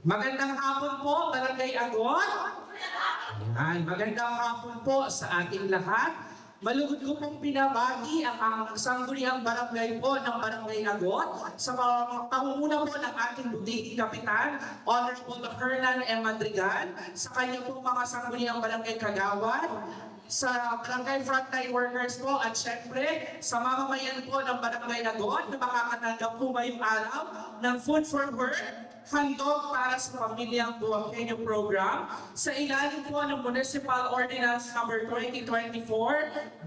Magandang hapon po, Barangay Agot. Yan, magandang hapon po sa ating lahat. Malugod ko pong pinabati ang, ang sangguniang barangay po ng Barangay Agot sa mga pangunguna po ng ating budigi kapitan, Honorable Hernan M. Madrigal, sa kanyang po mga sangguniang barangay kagawad, sa barangay frontline workers po at syempre sa mamamayan po ng barangay Agot na makakatanggap po ngayong araw ng Food for Work handog para sa pamilyang Buwangkenyo program sa ilalim po ng Municipal Ordinance Number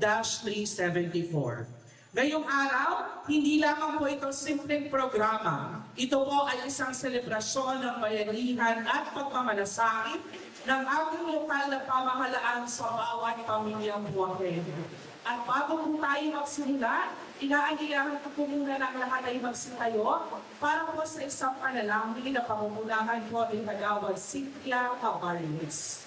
2024-374. Ngayong araw, hindi lamang po ito simpleng programa. Ito po ay isang selebrasyon ng bayanihan at pagmamalasakit ng ating lokal na pamahalaan sa bawat pamilyang Buwangkenyo. At bago po tayo magsimula, inaanyayahan ko po muna ng lahat ay magsitayo para po sa isang panalangin na pangungulahan po ni Kagawad Cynthia Cabarnes.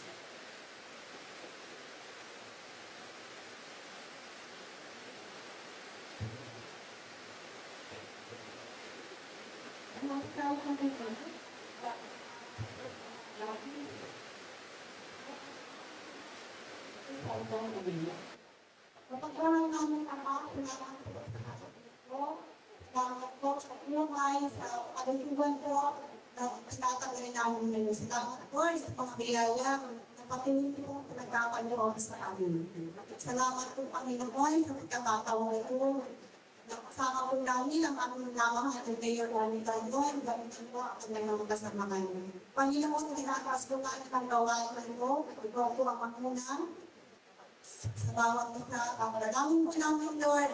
Kapag walang namin ama, pinapang po sa kasap ko. Salamat po sa tulungan, sa kalusugan po, na tinatanggalin namin ngayon. Salamat po sa pangabiyaya, na patuloy po nagkakaloob sa amin. Salamat po Panginoon sa pagkakataong ito. Nakasama po namin ang aming namahal ng Mayor Rani Gandon, ganun po ang kanyang mga kasama ngayon. Panginoon, tinataas ko nga ang gawain mo, ikaw po ang mamunang, sa bawat isa, ang dalangin po namin, Lord,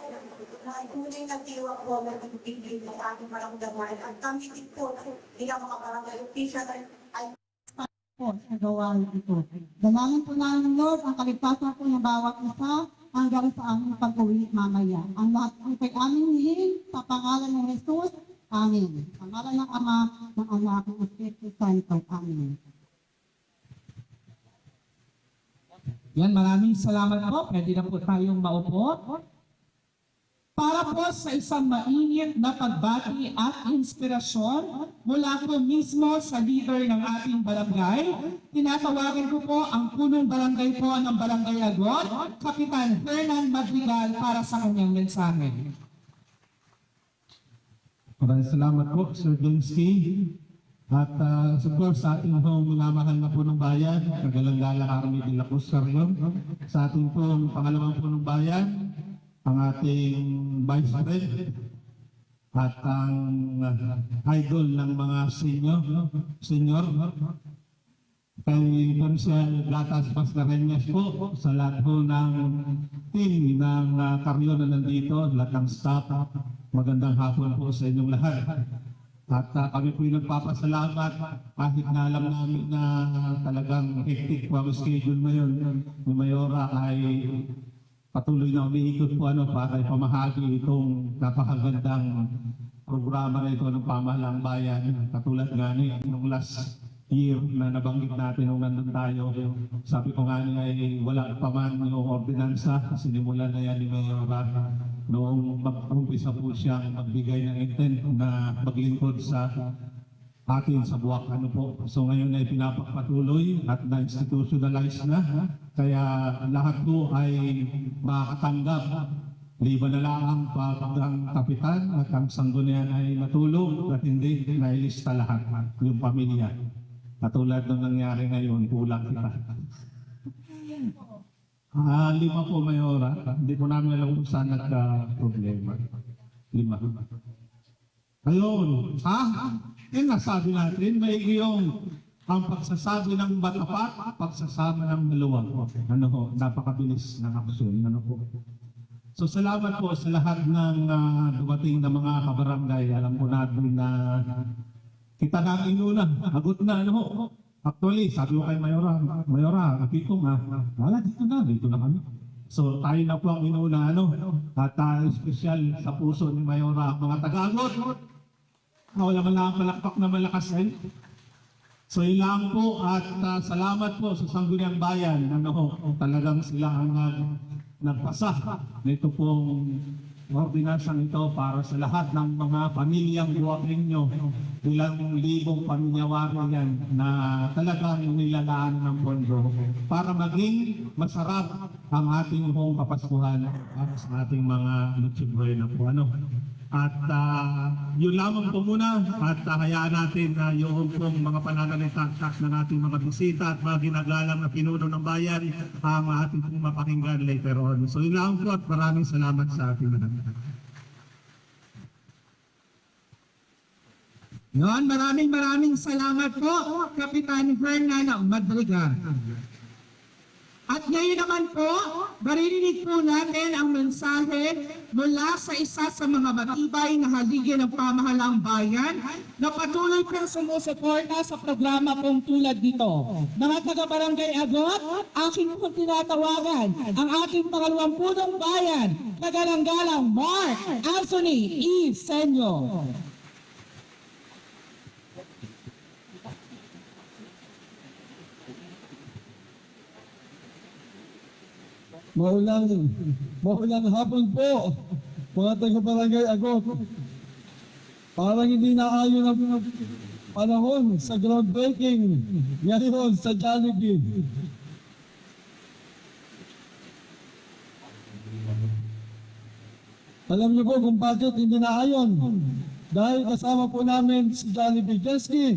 na itunay na tiwa po na nagbibigay ng ating maramdaman. At kami din po, bilang mga barangay official, ay po sa gawain ito. Dalangin po namin, Lord, ang kaligtasan po ng bawat isa hanggang sa aming pag-uwi mamaya. Ang lahat po kay aming hiling sa pangalan ng Jesus. Amen. Pangalan ng Ama, ng Anak, ng Espiritu Santo. Amen. Yan, maraming salamat po. Pwede na po tayong maupo. Para po sa isang mainit na pagbati at inspirasyon mula po mismo sa leader ng ating barangay, tinatawagan ko po ang punong barangay po ng Barangay Agot, Kapitan Hernan Madrigal para sa kanyang mensahe. Maraming salamat po, Sir Donsky. At uh, of course, sa ating pong minamahal na punong bayan, Kagalanggala Army de la Cruz Carrion, sa ating pong pangalawang punong bayan, ang ating Vice President, at ang uh, idol ng mga senior, senior, kay Consel Gatas Pascareñas po, sa lahat po ng team ng uh, Carrion na nandito, lahat ng staff, magandang hapon po sa inyong lahat. At uh, kami po nagpapasalamat kahit na alam namin na talagang hectic po ang schedule ngayon. Ni Mayora ay patuloy na umiikot po ano para ipamahagi itong napakagandang programa na ito ng pamahalang bayan. Katulad nga ni nung last year na nabanggit natin nung nandun tayo, sabi ko nga niya ay wala pa man yung ordinansa, sinimulan na yan ni Mayora noong mag-umpisa po siyang magbigay ng intent na maglingkod sa atin sa buwak ano po. So ngayon ay pinapapatuloy at na-institutionalize na. Kaya lahat po ay makakatanggap. Liba na lang ang pagkang kapitan at ang sanggunian ay matulog at hindi nailista lahat yung pamilya. Katulad ng nangyari ngayon, kulang kita. Ah, lima po, Mayora. Hindi po namin alam kung saan nagka-problema. Lima. Ayun. Ha? Yung nasabi natin, may yung ang pagsasabi ng matapat, pagsasama ng maluwag. Ano ho, napakabilis ng aksyon. Ano po. So salamat po sa lahat ng ah, dumating na mga kabarangay. Alam ko natin na kita na inuna. Agot na ano ho. Actually, sabi ko kay Mayora, Mayora, nakito nga, wala dito na, dito na kami. So tayo na po ang inuna, ano, at uh, special sa puso ni Mayora, ang mga taga-agot. Ah, wala lang palakpak na malakas eh. So yun lang po at ah, salamat po sa Sangguniang Bayan. Ano, talagang sila ang nag, nagpasa nito pong ordinansang ito para sa lahat ng mga pamilyang buwak ninyo. Ilang libong pamilyawari yan na talagang nilalaan ng pondo para maging masarap ang ating buong kapaskuhan para sa ating mga lutsibroy na po. Ano? At ah, yun lamang po muna at ah, hayaan natin na yung pong mga pananalita ng ating mga bisita at mga ginagalang na pinuno ng bayan ang ating pong mapakinggan later on. So yun lang po at maraming salamat sa ating lahat. Yon, maraming maraming salamat po, Kapitan Fernando Madrigal. At ngayon naman po, maririnig po natin ang mensahe mula sa isa sa mga matibay na haligi ng pamahalang bayan na patuloy pong sumusuporta sa programa pong tulad nito. Mga taga-barangay Agot, aking po tinatawagan ang ating pangalawang punong bayan, kagalang-galang Mark Anthony E. Senyo. Maulang, maulang hapon po, mga taga-barangay Agot. Parang hindi na ayon ang panahon sa groundbreaking ngayon sa Jollibee. Alam niyo po kung bakit hindi na ayon. Dahil kasama po namin si Jollibee Jeski.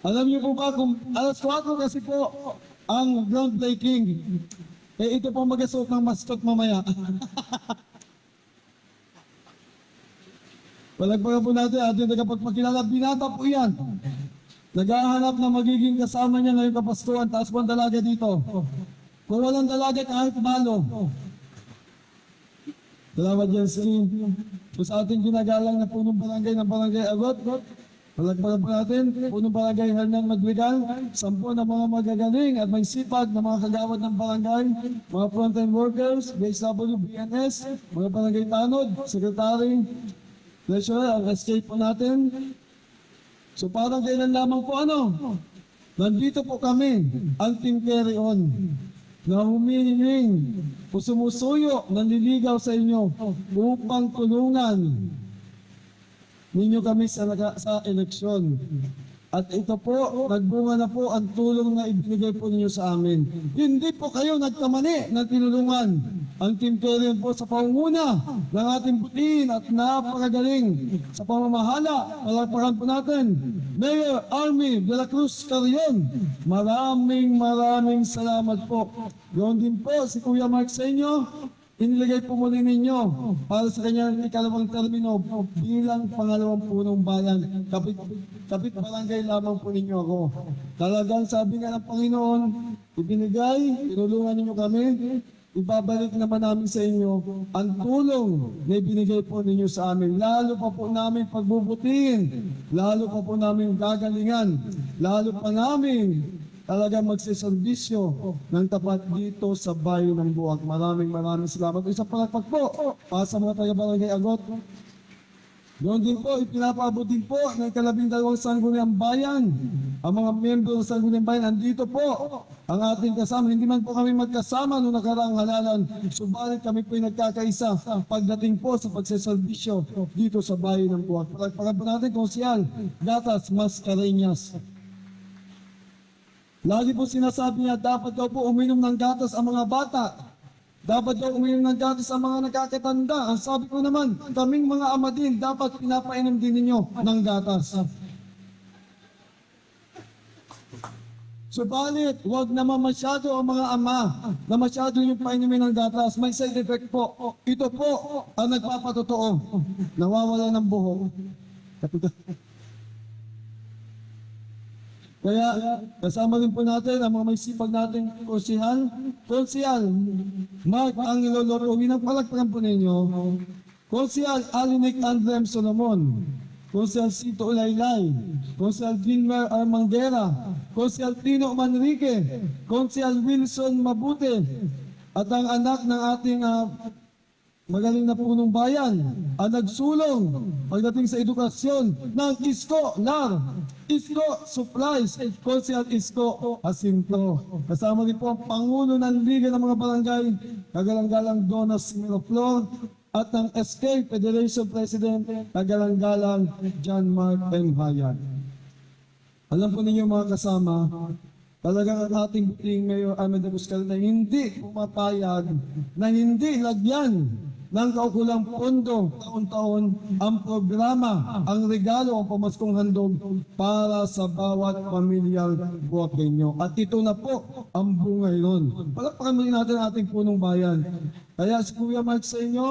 Alam niyo po ba kung alas 4 kasi po ang groundbreaking. Eh ito po mag-asok ng mascot mamaya. Palagpagan po natin ating nagpagpakilala. Binata po yan. Naghahanap na magiging kasama niya ngayong kapaskuhan. Taas po ang dalaga dito. Kung walang dalaga kahit malo. Salamat Jensen. So sa ating ginagalang na punong barangay ng barangay Agot, palagpagan po natin, punong barangay Hernan Madrigal, sampu ng mga magagaling at may sipag na mga kagawad ng barangay, mga frontline workers, BSW, mga barangay tanod, secretary, treasurer, ang escape po natin. So parang kailan lamang po ano, nandito po kami, ang Team Carry On na humihiling o sumusuyo, nanliligaw sa inyo upang tulungan ninyo kami sa, sa eleksyon. At ito po, nagbunga na po ang tulong na ibinigay po ninyo sa amin. Hindi po kayo nagkamali ng tinulungan. Ang Team Kerian po sa pangunguna ng ating butin at napakagaling sa pamamahala. Palagpakan po natin, Mayor Army de la Cruz Carrion. Maraming maraming salamat po. Gawin din po si Kuya Mark sa inyo. Iniligay po muli ninyo para sa kanyang ikalawang termino bilang pangalawang punong bayan. Kapit, kapit barangay lamang po ninyo ako. Talagang sabi nga ng Panginoon, ibinigay, tinulungan ninyo kami, ibabalik naman namin sa inyo ang tulong na ibinigay po ninyo sa amin. Lalo pa po namin pagbubutihin, lalo pa po namin gagalingan, lalo pa namin talaga magsiservisyo ng tapat dito sa bayan ng Buwag. Maraming maraming salamat. Isang palagpag po para sa mga taga-barangay Agot. Doon din po, ipinapabot din po ng kalabing dalawang sangguniang bayan. Ang mga miyembro ng sangguniang bayan, andito po ang ating kasama. Hindi man po kami magkasama noong nakaraang halalan. Subalit kami po nagkakaisa pagdating po sa pagsiservisyo dito sa bayan ng Buwag. Palagpagan po natin kung siyal, Gatas Mascareñas. Lagi po sinasabi niya, dapat daw po uminom ng gatas ang mga bata. Dapat daw uminom ng gatas ang mga nakakatanda. Ang sabi ko naman, kaming mga ama din, dapat pinapainom din ninyo ng gatas. Subalit, huwag naman masyado ang mga ama na masyado yung painumin ng gatas. May side effect po. Ito po ang nagpapatotoo. Nawawala ng buhok. Kaya kasama rin po natin ang mga may sipag nating konsihal. Konsihal, Mark ang niloloruhin ng palagpakan po ninyo. Konsihal Alinik Andrem Solomon. Konsihal Sito Ulaylay. Konsihal Gilmer Armangera. Konsihal Tino Manrique. Konsihal Wilson Mabute. At ang anak ng ating ah, magaling na punong bayan ang nagsulong pagdating sa edukasyon ng Isko LAR, Isko Supplies, Konsehal Isko Jacinto. Kasama rin po ang Pangulo ng Liga ng mga Barangay, kagalang-galang Donas Miraflor, at ng SK Federation President, kagalang-galang John Mark M. Hayat. Alam po ninyo mga kasama, talagang ang ating buting Mayor Ahmed Abuscal na hindi pumapayag na hindi lagyan ng kaukulang pondo taon-taon ang programa, ang regalo, ang pamaskong handog para sa bawat pamilyang Buwakenyo. At ito na po ang bungay nun. Palakpakan muli natin ating punong bayan. Kaya si Kuya Mark sa inyo,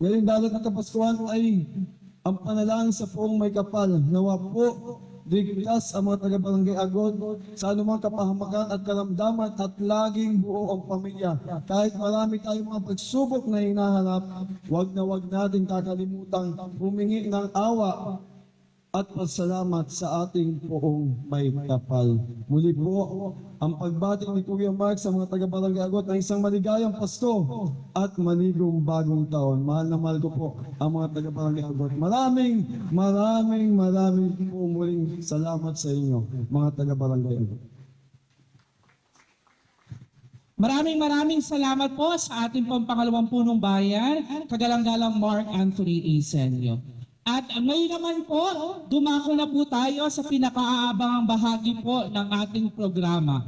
ngayong dalat na Kapaskuhan ay ang panalangin sa poong may kapal. Nawa po, ligtas ang mga taga-barangay Agod sa anumang kapahamakan at karamdaman at laging buo ang pamilya. Kahit marami tayong mga pagsubok na hinahanap, wag na wag natin kakalimutan humingi ng awa at pasalamat sa ating poong may kapal. Muli po, ang pagbati ni Kuya Mark sa mga taga-barangay Agot ng isang maligayang Pasko at manigong bagong taon. Mahal na mahal ko po ang mga taga-barangay Agot. Maraming, maraming, maraming po muling salamat sa inyo, mga taga-barangay Agot. Maraming maraming salamat po sa ating pong pangalawang punong bayan, kagalang-galang Mark Anthony Isenyo. At ngayon naman po, dumako na po tayo sa pinakaabangang bahagi po ng ating programa.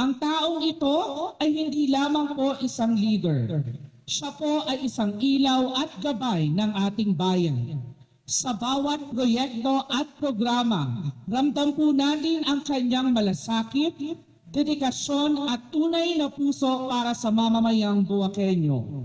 Ang taong ito ay hindi lamang po isang leader. Siya po ay isang ilaw at gabay ng ating bayan. Sa bawat proyekto at programa, ramdam po natin ang kanyang malasakit, dedikasyon at tunay na puso para sa mamamayang Buwakenyo.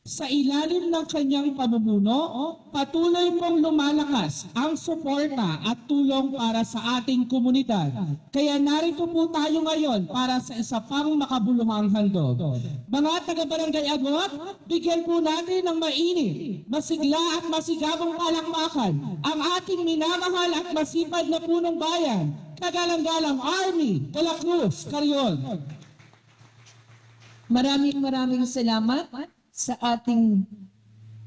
Sa ilalim ng kanyang pamumuno, patuloy pong lumalakas ang suporta at tulong para sa ating komunidad. Kaya narito po tayo ngayon para sa isa pang makabuluhang handog. Mga taga-barangay Agot, bigyan po natin ng mainit, masigla at masigabong palakpakan ang ating minamahal at masipag na punong bayan, kagalang-galang Army de la Cruz, Carion. Maraming maraming salamat sa ating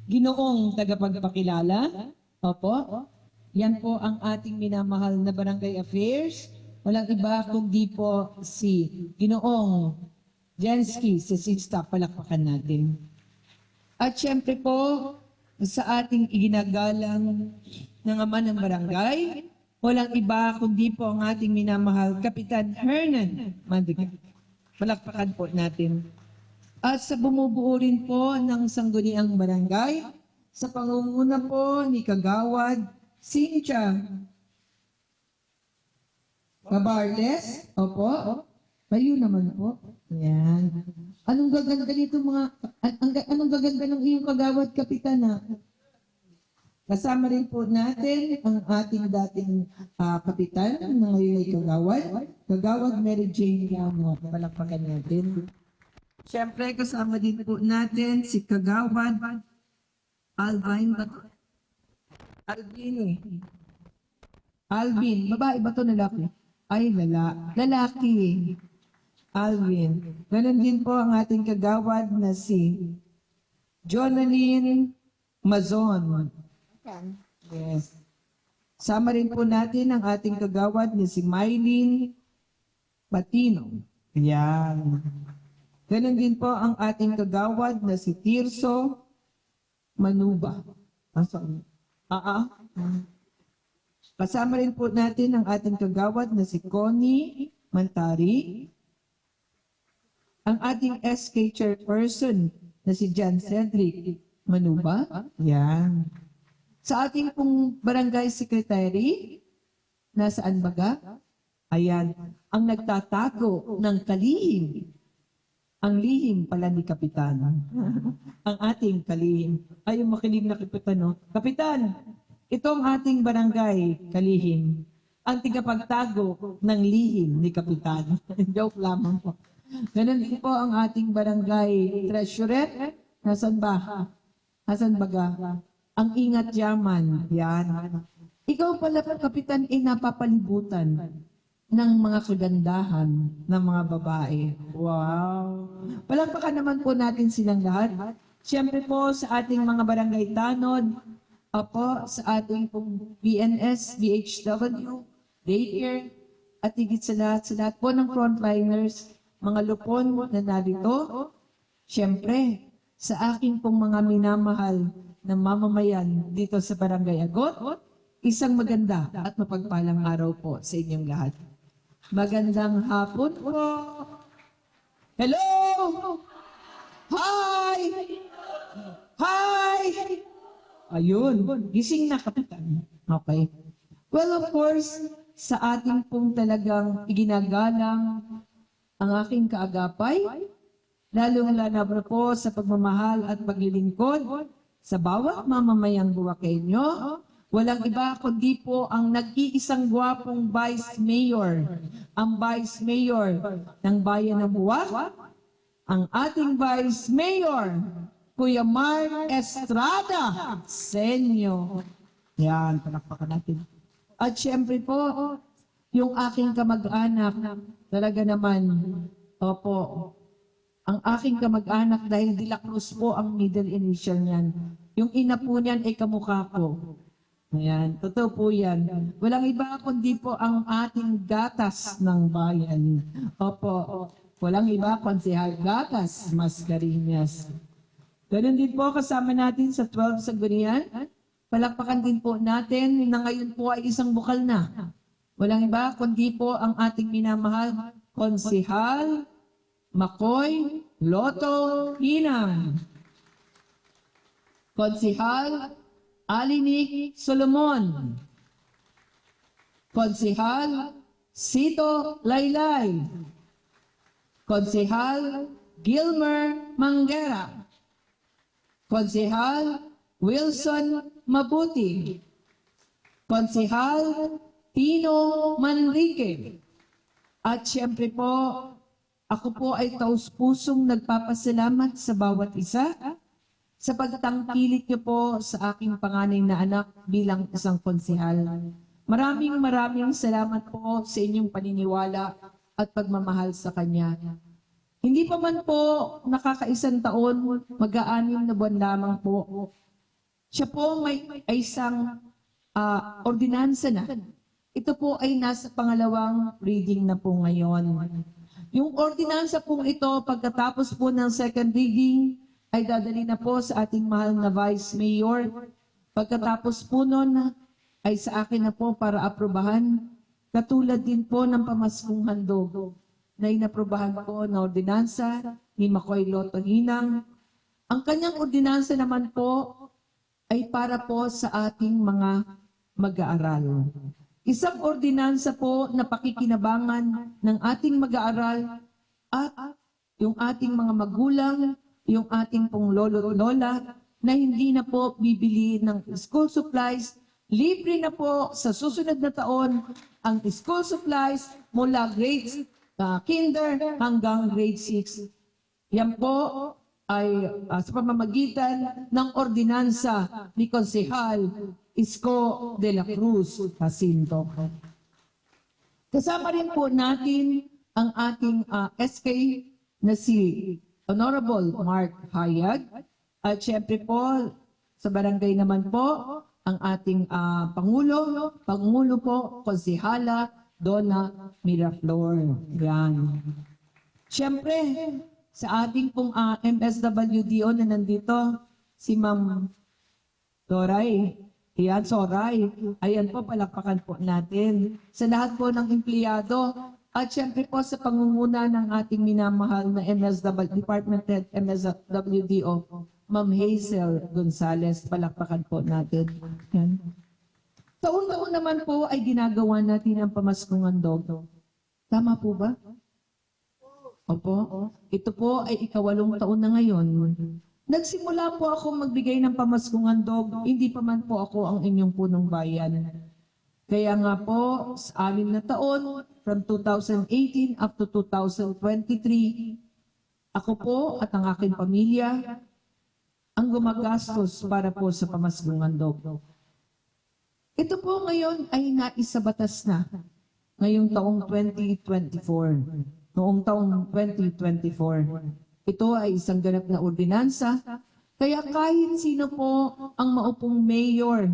ginoong tagapagpakilala. Opo. Yan po ang ating minamahal na Barangay Affairs. Walang iba kundi po si Ginoong Jensky sa Sixta. Palakpakan natin. At syempre po, sa ating iginagalang ng ama ng barangay, walang iba kundi po ang ating minamahal Kapitan Hernan Madiga. Palakpakan po natin. At sa bumubuo rin po ng sangguniang barangay, sa pangunguna po ni Kagawad Cynthia Cabarles, opo, kayo naman po. Yan. Anong gaganda nito mga, anong gaganda ng iyong kagawad kapitan na? Kasama rin po natin ang ating dating ah, kapitan na ngayon ay kagawad. Kagawad Mary Jane Llamo. Palakpakan natin. Siyempre, kasama din po natin si Kagawad Alvin ba- Alvin eh. Alvin. Babae ba to lalaki? Ay, lala. Lalaki. Alvin. Ganon din po ang ating kagawad na si Jonaline Mazon. Yes. Sama rin po natin ang ating kagawad na si Mylene Patino. Yan. Ganon din po ang ating kagawad na si Tirso Manuba. Asan? Ah, ah. Kasama rin po natin ang ating kagawad na si Connie Mantari. Ang ating SK chairperson na si John Cedric Manuba. Yan. Sa ating pong barangay secretary, nasaan baga? Ayan, ang nagtatago ng kalihim ang lihim pala ni Kapitan. ang ating kalihim. Ay, yung makinig na Kapitan, no? Kapitan, ito ang ating barangay kalihim. Ang tigapagtago ng lihim ni Kapitan. Joke lamang po. Ganun din po ang ating barangay treasurer. Nasaan ba? Nasaan baga? Ang ingat yaman. Yan. Ikaw pala, Kapitan, ay napapalibutan ng mga kagandahan ng mga babae. Wow! Palakpakan naman po natin silang lahat. Siyempre po sa ating mga barangay tanod, apo sa ating pong BNS, BHW, daycare, at higit sa lahat, sa lahat po ng frontliners, mga lupon na narito, siyempre, sa aking pong mga minamahal na mamamayan dito sa Barangay Agot, isang maganda at mapagpalang araw po sa inyong lahat. Magandang hapon po. Hello! Hi! Hi! Ayun, gising na kapitan. Okay. Well, of course, sa ating pong talagang iginagalang ang aking kaagapay, lalong-lalo po sa pagmamahal at paglilingkod sa bawat mamamayang Buwakenyo, walang iba kundi po ang nag-iisang gwapong Vice Mayor, ang Vice Mayor ng Bayan ng Buwak, ang ating Vice Mayor, Kuya Mark Estrada Senyo. Yan, palakpakan natin. At syempre po, yung aking kamag-anak, talaga naman, opo, ang aking kamag-anak dahil De La Cruz po ang middle initial niyan. Yung ina po niyan ay kamukha ko. Ayan, totoo po yan. Walang iba kundi po ang ating gatas ng bayan. Opo, walang iba kundi gatas Mascarinhas. Ganun din po kasama natin sa 12 Sanggunian. Palakpakan din po natin na ngayon po ay isang bukal na. Walang iba kundi po ang ating minamahal konsihal Makoy Loto Hinang. Konsihal Alinik Solomon. Konsihal Sito Laylay. Konsihal Gilmer Mangera. Konsihal Wilson Mabuti. Konsihal Tino Manrique. At siyempre po, ako po ay taus-pusong nagpapasalamat sa bawat isa sa pagtangkilik niyo po sa aking panganay na anak bilang isang konsihal. Maraming maraming salamat po sa inyong paniniwala at pagmamahal sa Kanya. Hindi pa man po nakakaisang taon, mag-aanim na buwan lamang po. Siya po may ay isang ah, ordinansa na. Ito po ay nasa pangalawang reading na po ngayon. Yung ordinansa pong ito, pagkatapos po ng second reading, ay dadali na po sa ating mahal na Vice Mayor. Pagkatapos po nun, ay sa akin na po para aprobahan. Katulad din po ng pamaskong handog na inaprobahan po na ordinansa ni Makoy Loto Hinang. Ang kanyang ordinansa naman po ay para po sa ating mga mag-aaral. Isang ordinansa po na pakikinabangan ng ating mag-aaral at yung ating mga magulang, yung ating pong lolo lola na hindi na po bibili ng school supplies. Libre na po sa susunod na taon ang school supplies mula grade uh, kinder hanggang grade 6. Yan po ay ah, sa pamamagitan ng ordinansa ni Konsehal Isko de la Cruz Jacinto. Kasama rin po natin ang ating ah, SK na si Honorable Mark Hayag. At syempre po, sa barangay naman po, ang ating ah, Pangulo, Pangulo po, Konsihala, Donna Miraflor. Yan. Siyempre, sa ating pong ah, MSWDO na nandito, si Ma'am Toray. Ayan, Soray. Ayan po, palakpakan po natin. Sa lahat po ng empleyado, at syempre po sa pangunguna ng ating minamahal na MSW, Department Head MSWDO, Ma'am Hazel Gonzales, palakpakan po natin. Yan. Taon-taon naman po ay ginagawa natin ang pamaskong handog. Tama po ba? Opo. Ito po ay ikawalong taon na ngayon. Nagsimula po ako magbigay ng pamaskong handog, hindi pa man po ako ang inyong punong bayan. Kaya nga po, sa anim na taon, from 2018 up to 2023, ako po at ang aking pamilya ang gumagastos para po sa pamaskong handog. Ito po ngayon ay naisabatas na ngayong taong 2024. Noong taong 2024. Ito ay isang ganap na ordinansa. Kaya kahit sino po ang maupong mayor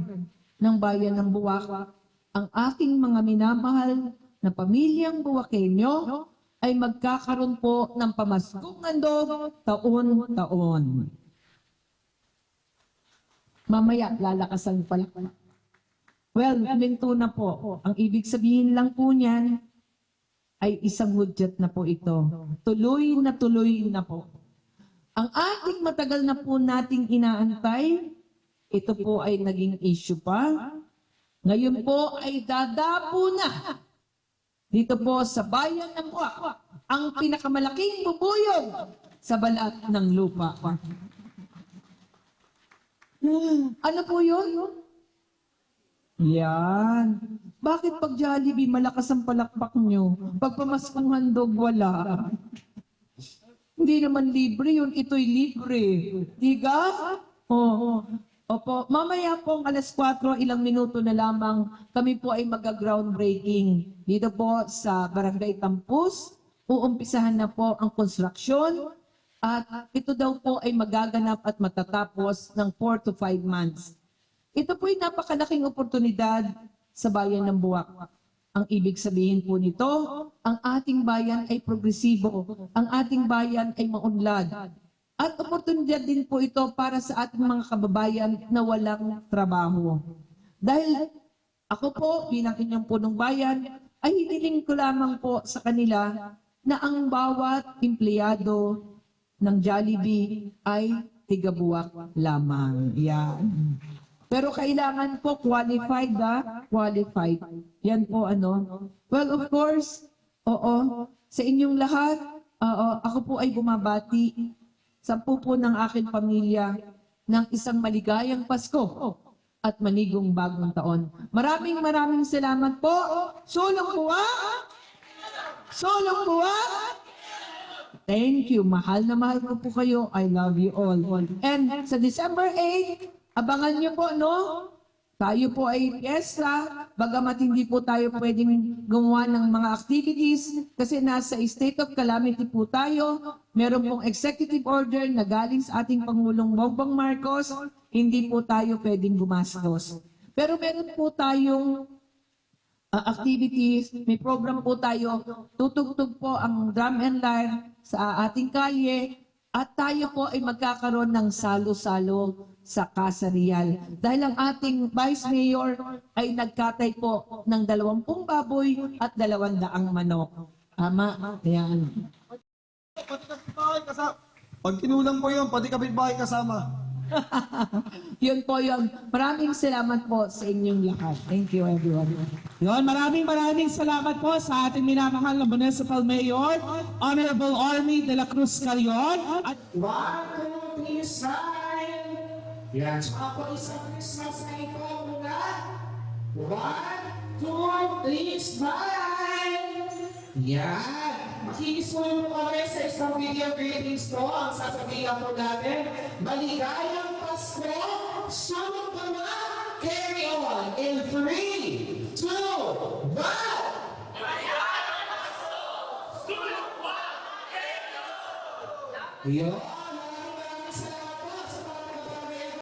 ng bayan ng Buwak, ang aking mga minamahal na pamilyang Buwakenyo ay magkakaroon po ng pamaskong handog taon-taon. Mamaya, lalakasan pala. Well, minto na po. Ang ibig sabihin lang po niyan ay isang hudyat na po ito. Tuloy na tuloy na po. Ang ating matagal na po nating inaantay, ito po ay naging issue pa. Ngayon po ay dadapo na dito po sa bayan ng Buwak, ang pinakamalaking bubuyog sa balat ng lupa. Hmm, ano po yun? Yan. Bakit pag Jollibee malakas ang palakpak nyo? Pag pamaskong handog, wala. Hindi naman libre yun, ito'y libre. Diga? Oo. Opo, mamaya pong alas 4, ilang minuto na lamang, kami po ay mag-groundbreaking dito po sa Barangay Tampus. Uumpisahan na po ang konstruksyon at ito daw po ay magaganap at matatapos ng 4 to 5 months. Ito po ay napakalaking oportunidad sa bayan ng Buwak. Ang ibig sabihin po nito, ang ating bayan ay progresibo, ang ating bayan ay maunlad. At oportunidad din po ito para sa ating mga kababayan na walang trabaho. Dahil ako po bilang inyong punong bayan, ay hiniling ko lamang po sa kanila na ang bawat empleyado ng Jollibee ay tigabuwak lamang. Yan. Pero kailangan po qualified ba? Qualified. Yan po ano. Well, of course, oo, sa inyong lahat, oo, ako po ay bumabati sa po po ng aking pamilya ng isang maligayang Pasko at manigong bagong taon. Maraming maraming salamat po. Sulong buwa! Sulong buwa! Thank you. Mahal na mahal ko po kayo. I love you all. And sa December 8, abangan niyo po, no? Tayo po ay piyesta, bagamat hindi po tayo pwedeng gumawa ng mga activities kasi nasa state of calamity po tayo. Meron pong executive order na galing sa ating Pangulong Bongbong Marcos, hindi po tayo pwedeng gumastos. Pero meron po tayong uh, activities, may program po tayo, tutugtog po ang drum and lyre sa ating kalye at tayo po ay magkakaroon ng salo-salo sa Casa Real. Dahil ang ating Vice Mayor ay nagkatay po ng dalawampung baboy at dalawandaang manok. Tama? Ayan. Pati kapitbahay kasama. Pag kinulang po yun, pati kapitbahay kasama. Yun po yun. Maraming salamat po sa inyong lahat. Thank you everyone. Yon, maraming maraming salamat po sa ating minamahal na Municipal Mayor, Honorable Army de la Cruz Carion, at One, two, three! Yan. Tsaka po isang Christmas na ito muna. One, two, three, smile! Yan. Makikisuyo po kami sa isang video greetings po. Ang sasabihan po natin, maligayang Pasko, sunod pa na, carry on in three, two, one! Yan.